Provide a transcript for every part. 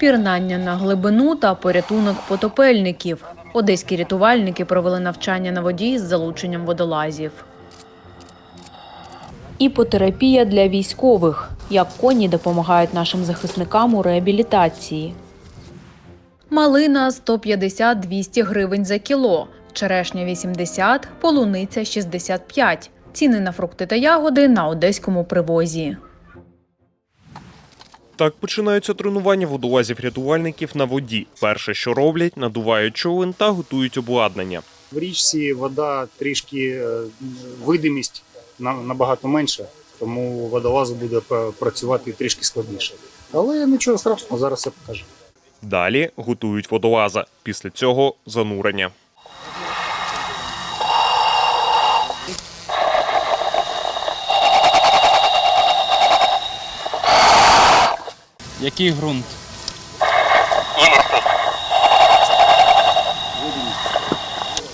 пірнання на глибину та порятунок потопельників. Одеські рятувальники провели навчання на воді з залученням водолазів. Іпотерапія для військових. Як коні допомагають нашим захисникам у реабілітації. Малина 150-200 гривень за кіло, черешня 80, полуниця 65. Ціни на фрукти та ягоди на одеському привозі. Так починаються тренування водолазів-рятувальників на воді. Перше, що роблять, надувають човен та готують обладнання. В річці вода трішки е, видимість набагато менша, тому водолазу буде працювати трішки складніше. Але нічого страшного, зараз все покажу. Далі готують водолаза. Після цього занурення. Який ґрунт?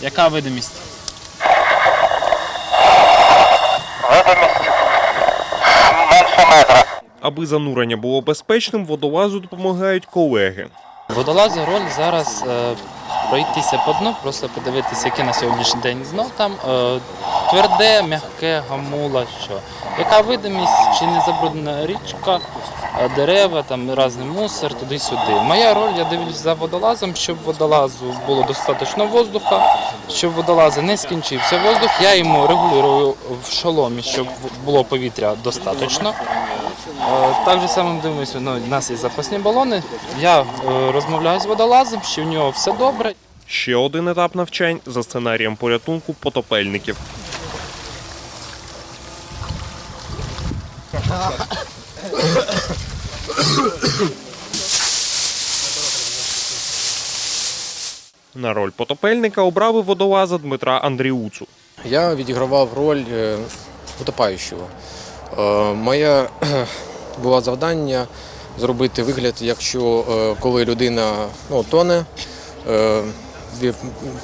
Яка видимість? Видимість. Аби занурення було безпечним, водолазу допомагають колеги. Водолаза роль зараз е, пройтися по дну, просто подивитися, яке на сьогоднішній день дно там е, тверде, м'яке, гамула, що. Яка видимість, чи не забруднена річка, дерева, там різний мусор, туди-сюди. Моя роль, я дивлюсь за водолазом, щоб водолазу було достатньо воздуха, щоб водолаза не скінчився воздух. Я йому регулюю в шоломі, щоб було повітря достатньо. Е, Так же самим дивимося, ну, у нас є запасні балони. Я е, розмовляю з водолазом, що в нього все добре. Ще один етап навчань за сценарієм порятунку потопельників. На роль потопельника обрали водолаза Дмитра Андріуцу. Я відігравав роль е, утопаючого. Е, Моє було завдання зробити вигляд, якщо е, коли людина ну, тоне,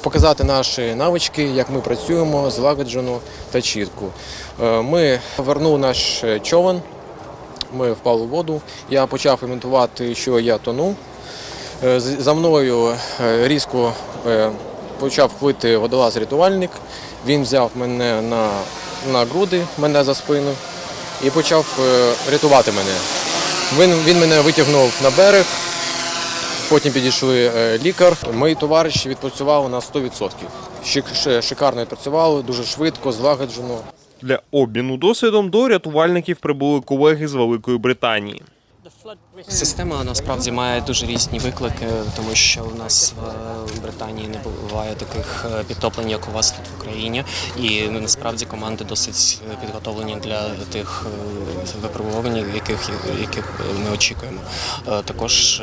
показати наші навички, як ми працюємо злагоджено та чітко. Е, Ми вернули наш е, човен, ми впали у воду. Я почав імітувати, що я тону. Е, За мною е, різко е, почав плити водолаз-рятувальник. Він взяв мене на, на груди, мене за спину і почав е, рятувати мене. Він, він мене витягнув на берег, потім підійшли е, лікар. Мої товариші відпрацювали на 100%. Шик- Шикарно відпрацювали, дуже швидко, злагоджено. Для обміну досвідом до рятувальників прибули колеги з Великої Британії. Система насправді має дуже різні виклики, тому що у нас в Британії не буває таких е, підтоплень, як у вас тут в Україні. І ну, насправді команди досить е, підготовлені для тих е, випробувань, яких, яких ми очікуємо. Також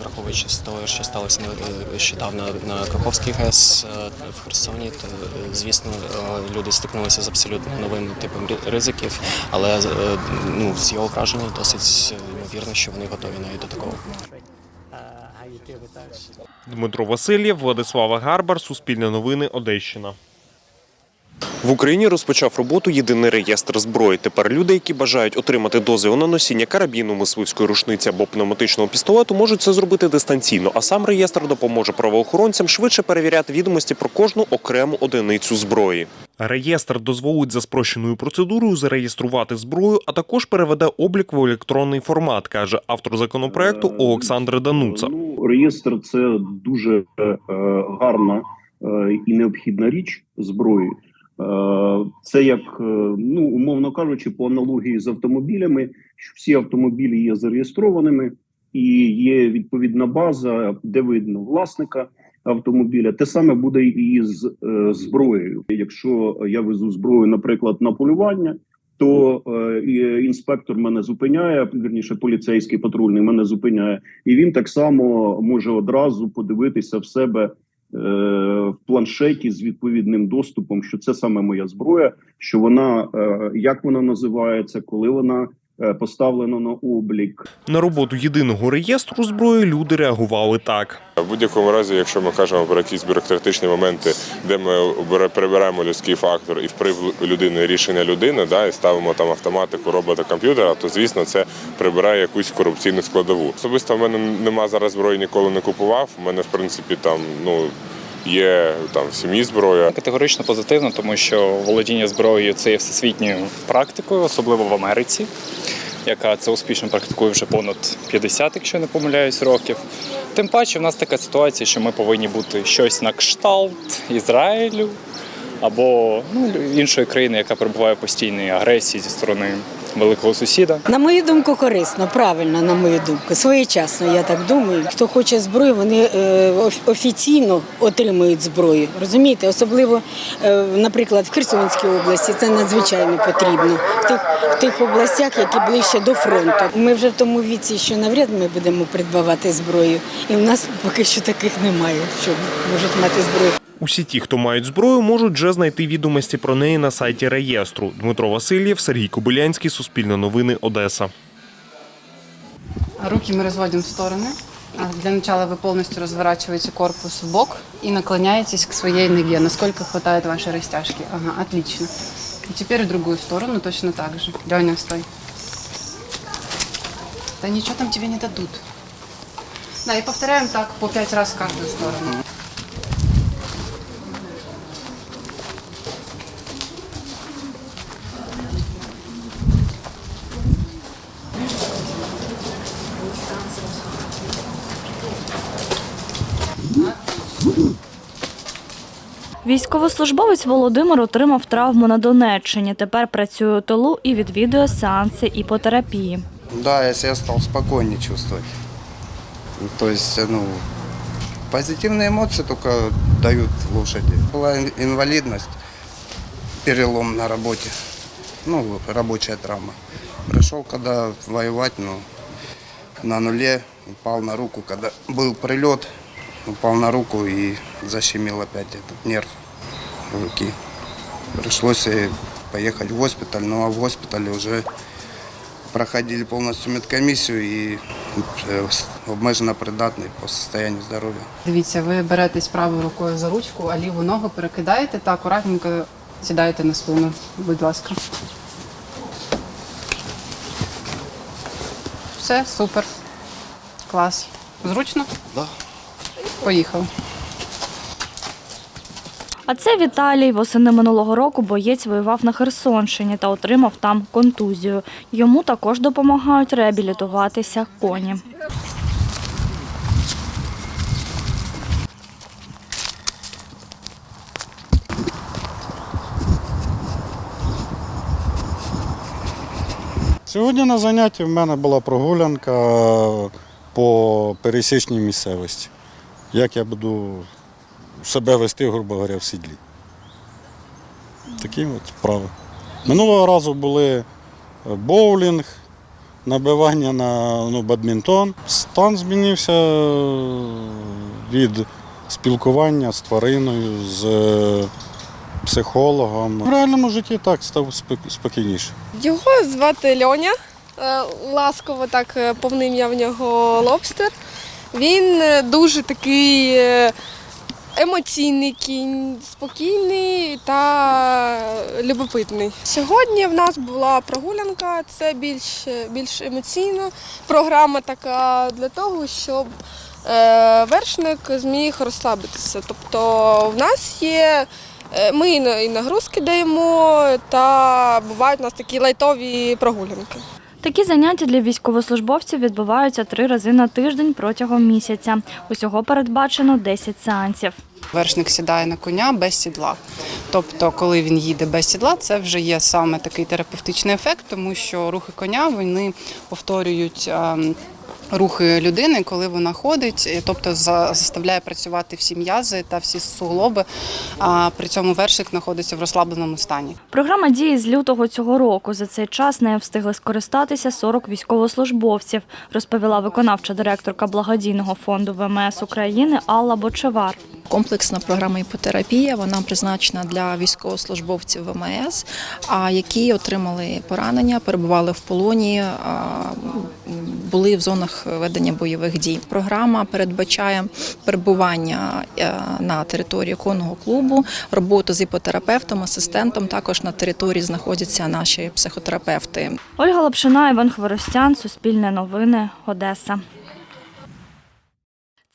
враховуючи з того, що сталося нещодавно на Каховській ГЕС в Херсоні, то звісно люди стикнулися з абсолютно новим типом ризиків, але ну, з його враження досить ймовірно, що вони готові навіть до такого. Дмитро Васильєв, Владислава Гарбар, Суспільне новини, Одещина. В Україні розпочав роботу єдиний реєстр зброї. Тепер люди, які бажають отримати дозвіл на носіння карабіну, мисливської рушниці або пневматичного пістолету, можуть це зробити дистанційно. А сам реєстр допоможе правоохоронцям швидше перевіряти відомості про кожну окрему одиницю зброї. Реєстр дозволить за спрощеною процедурою зареєструвати зброю, а також переведе облік в електронний формат, каже автор законопроекту Олександр Дануца. Ну, реєстр це дуже е, гарна е, і необхідна річ зброї. Е, Це як е, ну умовно кажучи, по аналогії з автомобілями, що всі автомобілі є зареєстрованими і є відповідна база, де видно власника автомобіля. Те саме буде і з е, зброєю. Якщо я везу зброю, наприклад, на полювання. То інспектор мене зупиняє, вірніше поліцейський патрульний мене зупиняє, і він так само може одразу подивитися в себе в планшеті з відповідним доступом, що це саме моя зброя, що вона е, як вона називається, коли вона е, поставлено на облік. На роботу єдиного реєстру зброї люди реагували так. В будь-якому разі, якщо ми кажемо про якісь бюрократичні моменти, де ми перебираємо людський фактор і вплив людини рішення людини, да, і ставимо там автоматику, робота, комп'ютера, то звісно це прибирає якусь корупційну складову. Особисто в мене нема зараз зброї, ніколи не купував. У мене в принципі там ну. Є там в сім'ї зброя, Категорично позитивно, тому що володіння зброєю це є всесвітньою практикою, особливо в Америці, яка це успішно практикує вже понад 50, якщо не помиляюсь, років. Тим паче, в нас така ситуація, що ми повинні бути щось на кшталт Ізраїлю або ну, іншої країни, яка перебуває в постійній агресії зі сторони великого сусіда. На мою думку, корисно, правильно, на мою думку. Своєчасно, я так думаю. Хто хоче зброю, вони е, офіційно отримують зброю. Розумієте, особливо, е, наприклад, в Херсонській області це надзвичайно потрібно. В тих, в тих областях, які ближче до фронту. Ми вже в тому віці, що навряд ми будемо придбавати зброю. І в нас поки що таких немає, що можуть мати зброю. Усі ті, хто мають зброю, можуть вже знайти відомості про неї на сайті реєстру. Дмитро Васильєв, Сергій Кобилянський, Суспільне новини, Одеса. Руки мы разводим в стороны. А Для начала вы полностью разворачиваете корпус в бок и наклоняетесь к своей ноге, насколько хватает вашей растяжки. Ага, отлично. И теперь в другую сторону точно так же. Леня, стой. Да ничего там тебе не дадут. Да, и повторяем так по пять раз в каждую сторону. Військовослужбовець Володимир отримав травму на Донеччині. Тепер працює у тилу і відвідує сеанси іпотерапії. Да, я себя стал спокойнее чувствовать. То есть, ну, позитивные эмоции только дают лошади. Была ин- инвалидность, перелом на работе, ну, рабочая травма. Пришел, когда воевать, ну, на нуле, упал на руку, когда был прилет, упал на руку и защемил опять этот нерв руки. Пришлось э, поехать в госпиталь, ну а в госпитале уже проходили полностью медкомиссию и э, с- обмежено придатний по состоянию здоров'я. Дивіться, ви беретесь правою рукою за ручку, а ліву ногу перекидаєте та акуратненько сідаєте на спину. Будь ласка. Все, супер. Клас. Зручно? Да. Поїхали. А це Віталій. Восени минулого року боєць воював на Херсонщині та отримав там контузію. Йому також допомагають реабілітуватися коні. Сьогодні на занятті в мене була прогулянка по пересічній місцевості. Як я буду себе вести, грубо говоря, в сідлі. Такі от вправи. Минулого разу були боулінг, набивання на ну, бадмінтон. Стан змінився від спілкування з твариною, з психологом. В реальному житті так став спокійніше. Його звати Льоня. Е, Ласково так е, повне ім'я в нього лобстер. Він е, дуже такий е, емоційний кінь, спокійний та любопитний. Сьогодні в нас була прогулянка, це більш, більш емоційна програма така для того, щоб е, вершник зміг розслабитися. Тобто в нас є. е, Ми і нагрузки даємо, та бувають у нас такі лайтові прогулянки. Такі заняття для військовослужбовців відбуваються три рази на тиждень протягом місяця. Усього передбачено 10 сеансів. Вершник сідає на коня без сідла. Тобто, коли він їде без сідла, це вже є саме такий терапевтичний ефект, тому що рухи коня вони повторюють ем, рухи людини, коли вона ходить, тобто за- заставляє працювати всі м'язи та всі суглоби, а при цьому вершик знаходиться в розслабленому стані. Програма діє з лютого цього року. За цей час нею встигли скористатися 40 військовослужбовців, розповіла виконавча директорка благодійного фонду ВМС України Алла Бочевар. Комплексна програма іпотерапія вона призначена для військовослужбовців ВМС, а які отримали поранення, перебували в полоні, були в зонах ведення бойових дій. Програма передбачає перебування е, на території конного клубу, роботу з іпотерапевтом, асистентом. Також на території знаходяться наші психотерапевти. Ольга Лапшина, Іван Хворостян, Суспільне новини, Одеса.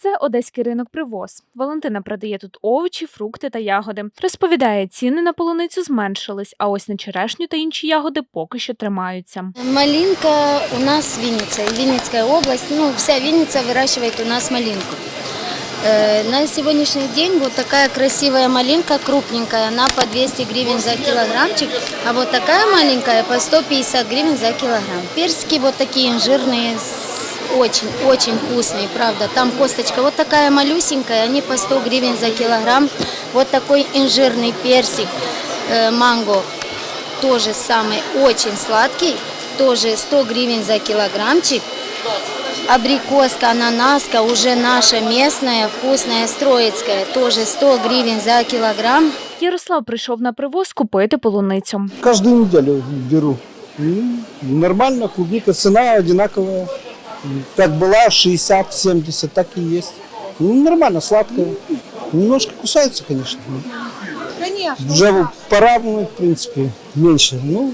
Це одеський ринок привоз. Валентина продає тут овочі, фрукти та ягоди. Розповідає, ціни на полуницю зменшились, а ось на черешню та інші ягоди поки що тримаються. Малинка у нас Винница, Винницкая область, ну вся Винница выращивает у нас малинку. Э, На сегодняшний день вот такая красивая малинка, крупненькая, она по 200 гривен за килограммчик, а вот такая маленькая по 150 гривен за килограмм. Персики вот такие жирные, очень-очень вкусные, правда. Там косточка вот такая малюсенькая, они по 100 гривен за килограмм. Вот такой инжирный персик, э, манго, тоже самый очень сладкий, тоже 100 гривен за килограммчик. Абрикоска, ананаска, уже наша местная, вкусная, строицкая, тоже 100 гривен за килограмм. Ярослав прийшов на привоз купити полуницю. Каждую неделю беру. М, Нормально, клубника, цена одинаковая. Как была 60-70, так и есть. Ну, нормально, сладкая. Немножко кусается, конечно. Конечно. Уже пора, ну, в принципе, меньше. Ну,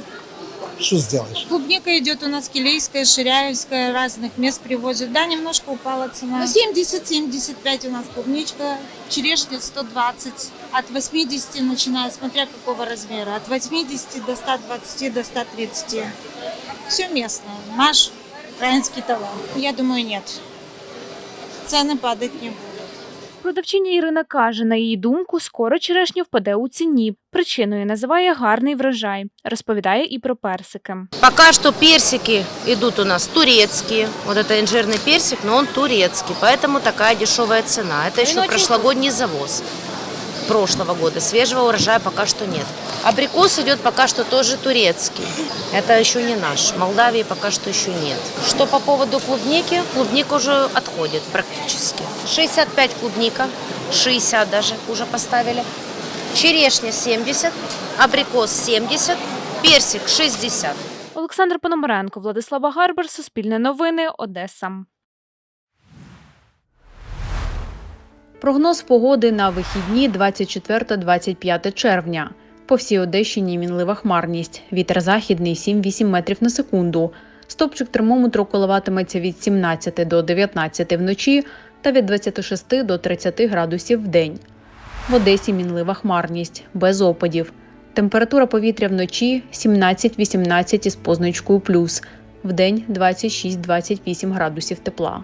что сделаешь? Клубника идет у нас килейская, ширяевская, разных мест привозят. Да, немножко упала цена. Ну, 70-75 у нас клубничка, черешня 120, от 80 начиная, смотря какого размера, от 80 до 120, до 130. Все местное, наш украинский товар. Я думаю, нет. Цены падать не будут. Продавчиня Ірина каже, на її думку, скоро черешня впаде у ціні. Причиною називає гарний врожай. Розповідає і про персики. Пока что персики идут у нас турецкие. Вот это инжирный персик, но он турецкий, поэтому такая дешевая цена. Это еще прошлогодний завоз прошлого года. Свежего урожая пока что нет. Абрикос идет пока что тоже турецкий. Это еще не наш. Молдавии пока что еще нет. Что по поводу клубники? Клубника уже отходит практически. 65 клубника, 60 даже уже поставили. Черешня 70, абрикос 70, персик 60. Олександр Пономаренко, Владислава Гарбар, Суспільне новини, Одеса. Прогноз погоди на вихідні 24-25 червня. По всій Одещині мінлива хмарність. Вітер західний 7-8 метрів на секунду. Стопчик термометру коливатиметься від 17 до 19 вночі та від 26 до 30 градусів в день. В Одесі мінлива хмарність, без опадів. Температура повітря вночі 17-18 із позначкою плюс, вдень 26-28 градусів тепла.